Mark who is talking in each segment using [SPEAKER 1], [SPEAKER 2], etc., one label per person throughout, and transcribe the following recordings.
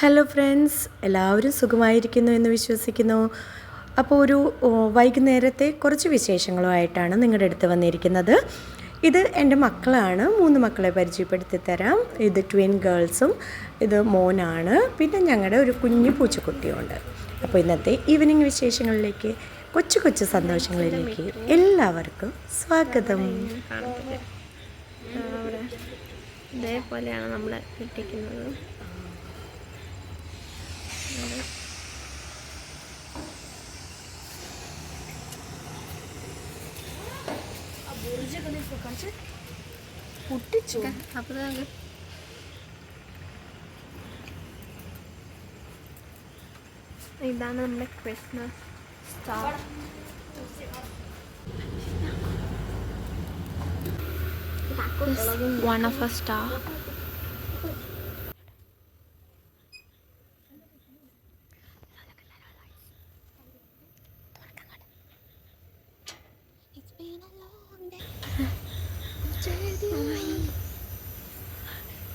[SPEAKER 1] Hello friends എല്ലാവരും സുഖമായിരിക്കുന്നു എന്ന് വിശ്വസിക്കുന്നു. അപ്പോൾ ഒരു വൈകുന്നേരത്തെ കുറച്ച് വിശേഷങ്ങളുമായിട്ടാണ് നിങ്ങളുടെ അടുത്ത് വന്നിരിക്കുന്നത്. ഇത് എന്റെ മക്കളാണ്. മൂന്ന് മക്കളെ പരിചയപ്പെടുത്തി തരാം. ഇത് ട്വിൻ ഗേൾസും ഇത് മോനാണ്. പിന്നെ ഞങ്ങളുടെ ഒരു കുഞ്ഞു പൂച്ചക്കുട്ടിയുണ്ട്. അപ്പോൾ ഇന്നത്തെ ഈവനിങ് വിശേഷങ്ങളിലേക്ക് കൊച്ചു കൊച്ചു സന്തോഷങ്ങളിലേക്ക് എല്ലാവർക്കും സ്വാഗതം.
[SPEAKER 2] ഇതേപോലെയാണ് നമ്മൾ ഇട്ടിരിക്കുന്നത് അപ്പോൾ നമുക്ക് ഇതാണ് നമ്മുടെ Christmas star one of a star.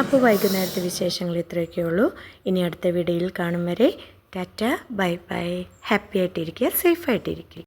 [SPEAKER 1] അപ്പോൾ വൈകുന്നേരത്തെ വിശേഷങ്ങൾ ഇത്രയൊക്കെ ഉള്ളൂ ഇനി അടുത്ത വീഡിയോയിൽ കാണും വരെ. ടാറ്റ ബൈ ബൈ. ഹാപ്പി ആയിട്ടിരിക്കുക സേഫ് ആയിട്ടിരിക്കുക.